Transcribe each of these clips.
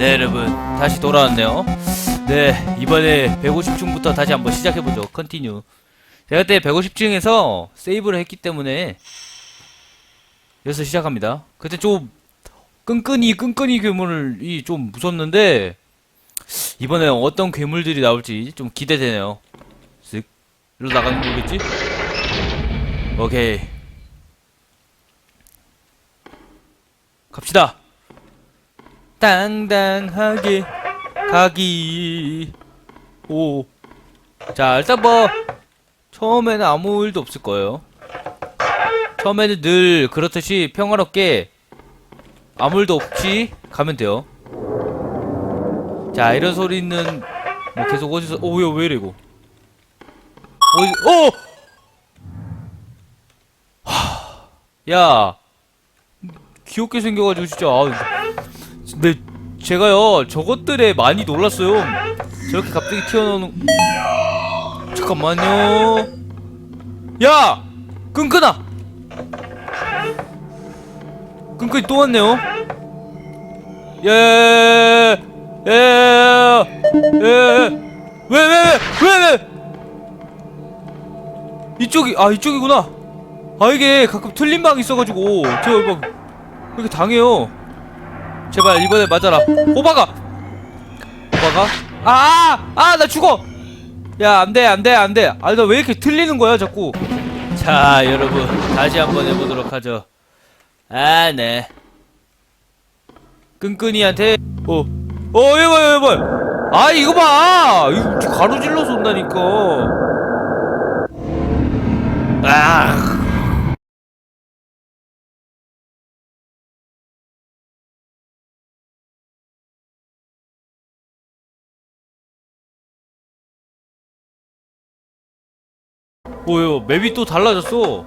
네 여러분. 다시 돌아왔네요. 네 이번에 150층부터 다시 한번 시작해보죠. 컨티뉴 제가 그때 150층에서 세이브를 했기 때문에 여기서 시작합니다. 그때 좀 끈끈이 끈끈이 괴물이 좀 무섭는데 이번에 어떤 괴물들이 나올지 좀 기대되네요. 쓱 일로 나가는 거겠지? 오케이. 갑시다 당당하게 가기 오. 자 일단 뭐 처음에는 아무 일도 없을 거예요 처음에는 늘 그렇듯이 평화롭게 아무 일도 없이 가면 돼요 자 이런 소리는 뭐 계속 어디서 오야 왜 이래 이거 어디 어! 하, 야 귀엽게 생겨가지고 진짜 아, 근데 제가요 저것들에 많이 놀랐어요. 저렇게 갑자기 튀어나오는 잠깐만요. 야 끈끈아. 끈끈이 또 왔네요. 예. 예. 예. 왜왜왜왜 왜? 이쪽이 아 이쪽이구나. 아 이게 가끔 틀린 방이 있어가지고 제가 막 이렇게 당해요. 제발 이번에 맞아라. 호박아 호박아 아아 나 죽어! 야 안돼 안돼 안돼. 아니 나 왜 이렇게 틀리는 거야 자꾸? 자 여러분 다시 한번 해보도록 하죠. 아네. 끈끈이한테 어어 얘봐 얘봐 아 이거 봐! 이거 가로질러서 온다니까. 아 뭐요? 맵이 또 달라졌어.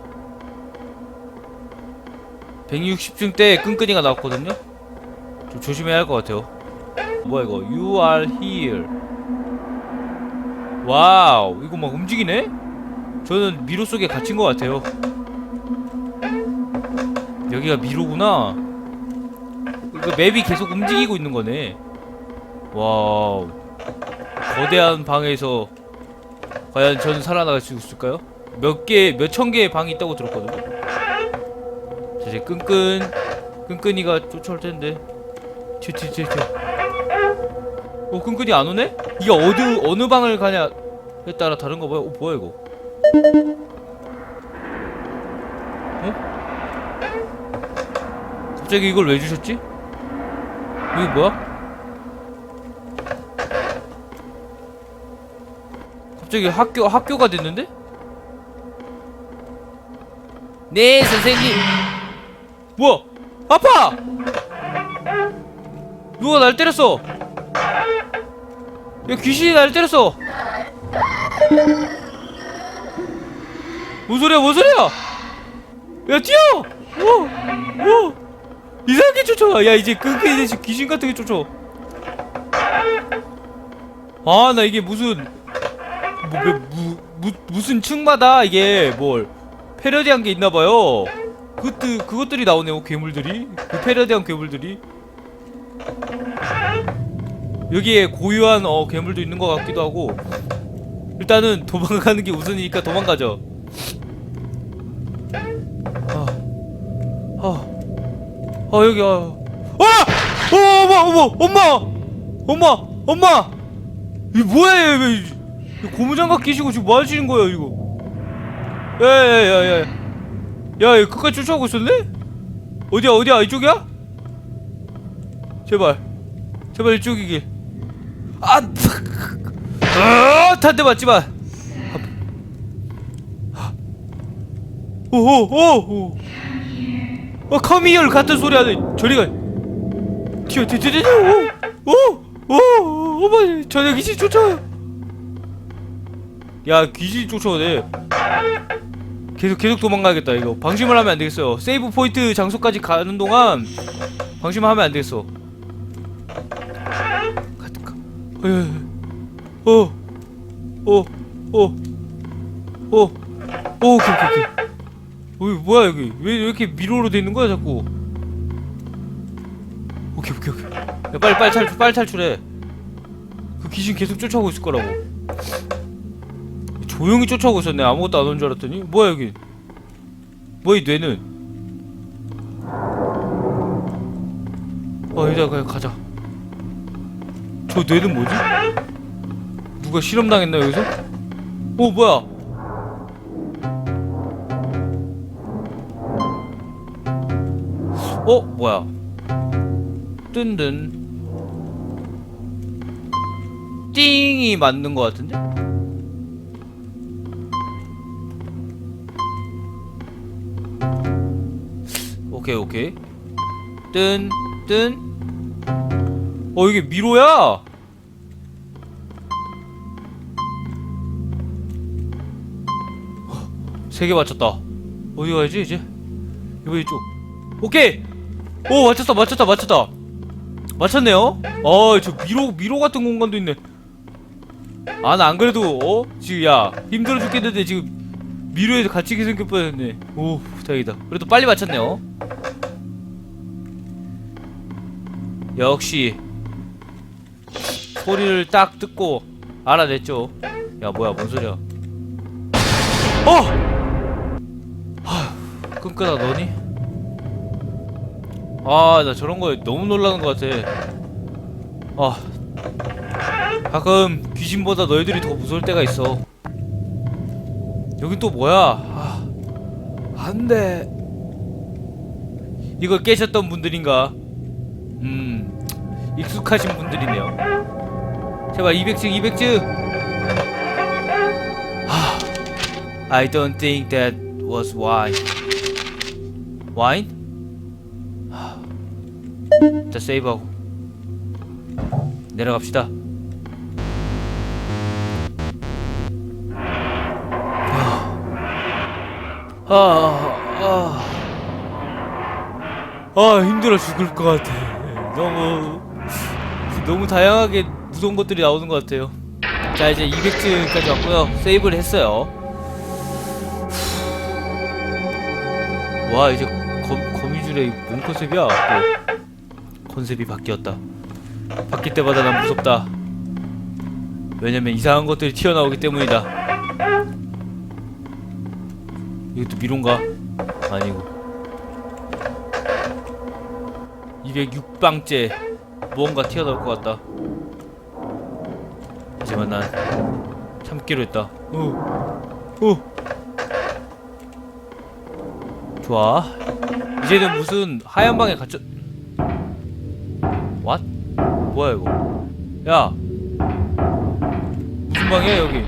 160층 때 끈끈이가 나왔거든요? 좀 조심해야 할 것 같아요. 뭐야 이거? You are here. 와우 이거 막 움직이네? 저는 미로 속에 갇힌 것 같아요. 여기가 미로구나. 이거 맵이 계속 움직이고 있는 거네. 와우. 거대한 방에서 과연 저는 살아나갈 수 있을까요? 몇 개, 몇 천 개의 방이 있다고 들었거든요. 자, 이제 끈끈, 끈끈이가 쫓아올 텐데. 튀, 튀, 튀, 튀. 어, 끈끈이 안 오네? 이게 어느, 어느 방을 가냐에 따라 다른가 봐요. 어, 뭐야, 이거? 어? 갑자기 이걸 왜 주셨지? 이게 뭐야? 갑자기 학교 학교가 됐는데? 네 선생님. 뭐야 아파! 누가 날 때렸어. 야 귀신이 날 때렸어? 뭔 소리야 뭔 소리야? 야 뛰어! 오오 이상하게 쫓아와. 야 이제 끈끈이 대신 귀신 같은 게 쫓아 아나 이게 무슨 뭐, 뭐, 무, 무, 무슨 층마다 이게 뭘 패러디한 게 있나봐요. 그것들 그것들이 나오네요. 괴물들이. 그 패러디한 괴물들이. 여기에 고유한 어 괴물도 있는 것 같기도 하고. 일단은 도망가는 게 우선이니까 도망가죠. 아, 아, 아 여기 아, 아, 어, 엄마, 어머, 엄마, 엄마, 엄마, 이 뭐야, 왜? 이 고무장갑 끼시고 지금 뭐 하시는 거예요 이거 야야야야 야 이거 끝까지 쫓아오고 있었네? 어디야 어디야? 이쪽이야? 제발. 제발 이쪽이길. 아! 아! 탄대 맞지마. 오오오오 어 커미얼 같은 소리 하네. 저리가. 튀어 튀어 튀어 오오오 어머 저녁 이씨 쫓아요 야 귀신 쫓아오네 계속 계속 도망가야겠다 이거 방심을 하면 안 되겠어요 세이브 포인트 장소까지 가는 동안 방심을 하면 안 되겠어 가, 가. 어, 어, 어, 어, 어, 오케이, 오케이, 오케이. 어, 뭐야 여기 왜, 왜 이렇게 미로로 돼 있는 거야 자꾸? 오케이, 오케이, 오케이. 야 빨리 빨리 탈출 빨리 탈출해 그 귀신 계속 쫓아오고 있을 거라고 조용히 쫓아오고 있었네. 아무것도 안 온 줄 알았더니 뭐야 여기? 뭐야 이 뇌는? 어 이제 그냥 가자. 저 뇌는 뭐지? 누가 실험당했나 여기서? 어 뭐야? 어 뭐야? 뜬든 띵이 맞는 것 같은데? 오케이 오케이. 뜬 뜬. 어 이게 미로야? 세 개 맞췄다. 어디 가야지 이제? 이거 이쪽. 오케이! 오 맞췄다 맞췄다 맞췄다. 맞췄네요? 어저 미로 미로 같은 공간도 있네. 아 나 안 그래도 어? 지금 야 힘들어 죽겠는데 지금 미로에서 갇히게 생길 뻔했네. 오 다행이다. 그래도 빨리 맞췄네요 역시 소리를 딱 듣고 알아냈죠. 야 뭐야 뭔 소리야? 어! 하, 끈끈아 너니? 아 나 저런 거에 너무 놀라는 것 같아. 아 가끔 귀신보다 너희들이 더 무서울 때가 있어. 여긴 또 뭐야? 아, 안돼. 이걸 깨셨던 분들인가 음 익숙하신 분들이네요. 제발 200층 200층 하, I don't think that was wine. Wine? 하, 일단 세이브하고. 내려갑시다. 아, 아, 아, 힘들어 죽을 것 같아. 너무, 너무 다양하게 무서운 것들이 나오는 것 같아요. 자, 이제 200층까지 왔고요. 세이브를 했어요. 와, 이제 거, 거미줄의 뭔 컨셉이야? 또 컨셉이 바뀌었다. 바뀔 때마다 난 무섭다. 왜냐면 이상한 것들이 튀어나오기 때문이다. 이것도 미론가? 아니고 206방째 무언가 튀어나올 것 같다 하지만 난 참기로 했다 어. 어. 좋아 이제는 무슨 하얀 방에 갇혀 What? 뭐야 이거 야 무슨 방이야 여기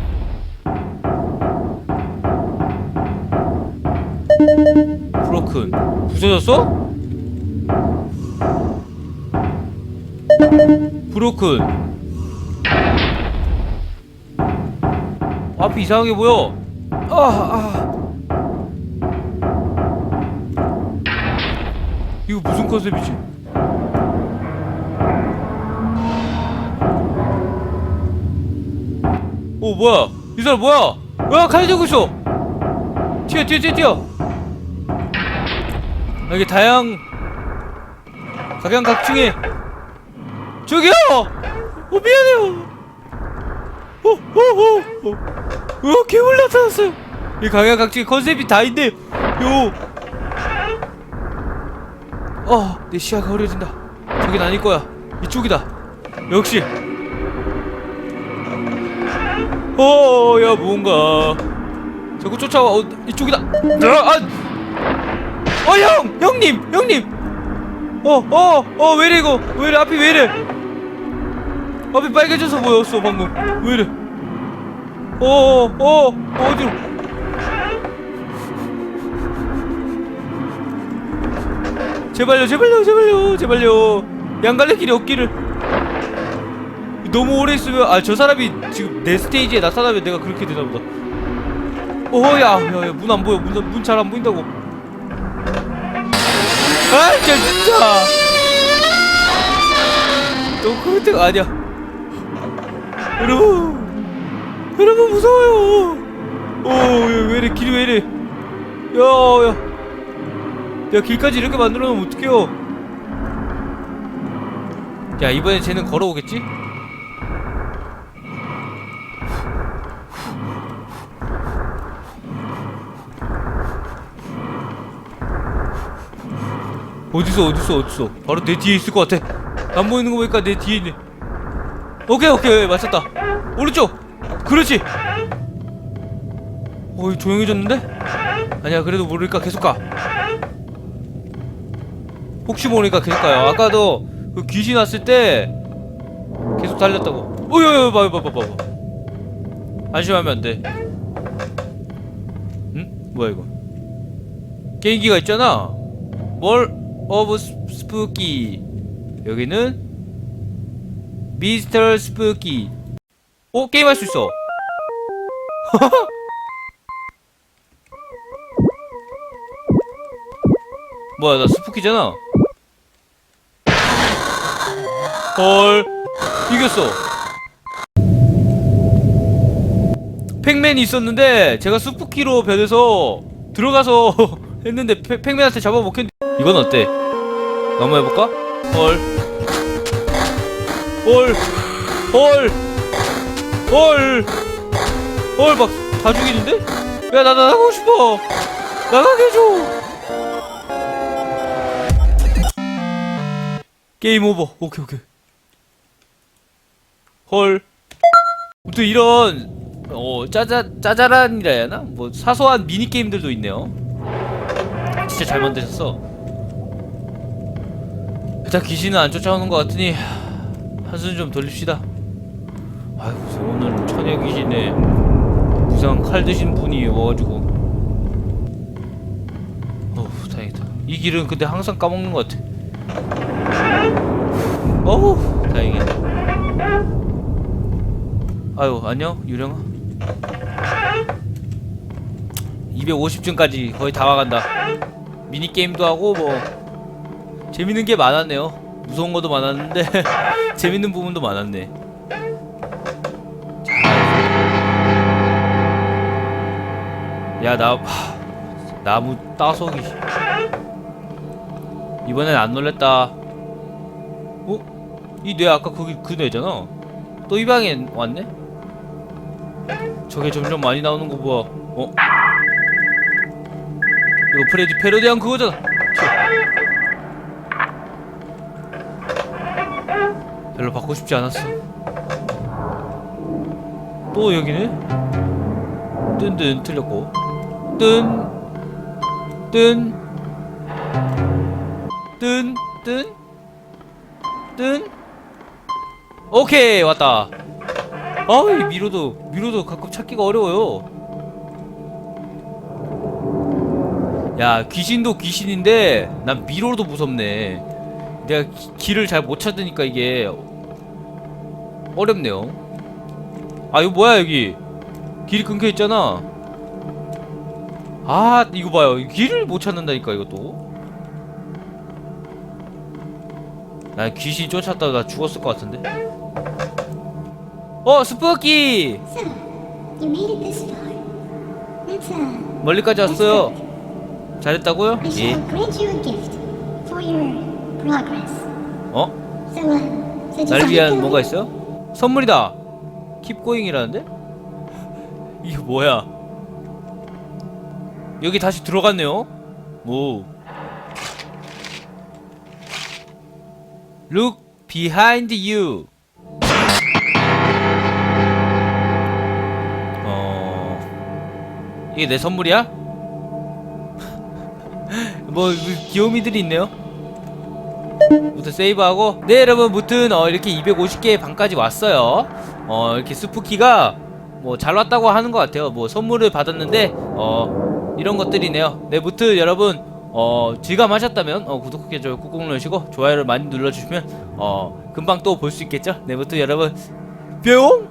브로큰 부서졌어? 브로큰. 앞이 이상하게 보여. 아, 아. 이거 무슨 컨셉이지? 오 뭐야? 이 사람 뭐야? 야 칼 들고 있어. 튀어 튀어 튀어 튀어. 여기 다양 각양각층에 저기요! 어 미안해요. 어 어 어 어. 어, 괴물 나타났어요. 이 각양각층에 컨셉이 다 있네 요 어 내 시야가 흐려진다. 저긴 아닐 거야. 이쪽이다. 역시. 어 야 뭔가. 자꾸 쫓아와. 어 이쪽이다. 아, 아. 어, 형! 형님! 형님! 어, 어, 어, 왜이래, 이거? 왜이래, 앞이 왜이래? 앞이 빨개져서 보였어, 방금. 왜 이래? 어, 어, 어, 어디로? 제발요, 제발요, 제발요, 제발요. 양갈래 길이 없기를. 너무 오래 있으면, 아, 저 사람이 지금 내 스테이지에 나타나면 내가 그렇게 되나 보다. 어, 야, 야, 야, 문 안 보여. 문, 문잘안 보인다고. 아 진짜 너무 그럴 아니야 여러분 여러분 무서워요. 오왜 이래 길이 왜 이래? 야야. 야 길까지 이렇게 만들어 놓으면 어떡해요? 야 이번엔 쟤는 걸어오겠지? 어딨어 어딨어 어딨어 바로 내 뒤에 있을 것 같아. 안 보이는 거 보니까 내 뒤에 있네 오케이 오케이. 맞췄다. 오른쪽. 그렇지. 어이 조용해졌는데? 아니야 그래도 모르니까 계속 가. 혹시 모르니까 계속 가요. 아까도 그 귀신 왔을 때 계속 달렸다고. 봐봐 봐봐 봐봐. 안심하면 안돼. 응? 뭐야 이거? 게임기가 있잖아. 뭘 오브 스푸키 여기는 미스터 스푸키. 오 게임할 수 있어. 뭐야 나 스푸키잖아. 헐 이겼어. 팩맨이 있었는데 제가 스푸키로 변해서 들어가서 했는데 팩- 팩맨한테 잡아먹혔는데. 이건 어때? 넘어 해볼까? 헐 헐, 헐, 헐, 헐, 막다 죽이는데? 야, 나 나가고 싶어. 나가게 해줘. 게임 오버. 오케이, 오케이. 헐. 또 이런 어 짜자 짜잘한이라 해야 하나? 뭐 사소한 미니 게임들도 있네요. 진짜 잘 만드셨어. 일단 귀신은 안 쫓아오는 것 같으니 한숨 좀 돌립시다. 아이고 오늘 처녀 귀신에 무상 칼 드신 분이 와가지고 어우 다행이다. 이 길은 근데 항상 까먹는 것 같아. 어우 다행이야. 아유 안녕 유령아. 250층까지 거의 다 와간다. 미니 게임도 하고 뭐 재밌는 게 많았네요. 무서운 것도 많았는데 재밌는 부분도 많았네. 야, 나 하, 나무 따석이 이번엔 안 놀랬다. 어? 이뇌 아까 거기 그 뇌잖아. 또 이 방에 왔네? 저게 점점 많이 나오는 거 보아. 어? 이거 프레디 패러디한 그거잖아. 별로 받고 싶지 않았어. 또 여기네? 뜬뜬 틀렸고. 뜬. 뜬. 뜬. 뜬. 뜬. 오케이 왔다. 아이 미로도 미로도 가끔 찾기가 어려워요. 야 귀신도 귀신인데 난 미로도 무섭네. 내가 기- 길을 잘 못 찾으니까 이게 어렵네요. 아 이거 뭐야 여기 길이 끊겨 있잖아. 아 이거 봐요 길을 못 찾는다니까 이것도. 난 귀신 쫓았다가 죽었을 것 같은데. 어 스푸키 uh, 멀리까지 왔어요. 잘했다고요? 예. 어? Uh, 날 위한 뭐가 있어요? 선물이다. Going이라는데? 이게 뭐야? 여기 다시 들어갔네요. 오. Look behind you. 어. 이게 내 선물이야? 뭐 귀요미들이 있네요. 무튼 세이브하고. 네 여러분 무튼 어, 이렇게 250개 방까지 왔어요. 어 이렇게 스푸키가 뭐 잘 왔다고 하는 것 같아요. 뭐 선물을 받았는데 어 이런 것들이네요. 네 무튼 여러분 어 즐감하셨다면 어, 구독하기 좋아요 꾹꾹 누르시고 좋아요를 많이 눌러주시면 어 금방 또 볼 수 있겠죠? 네 무튼 여러분 뿅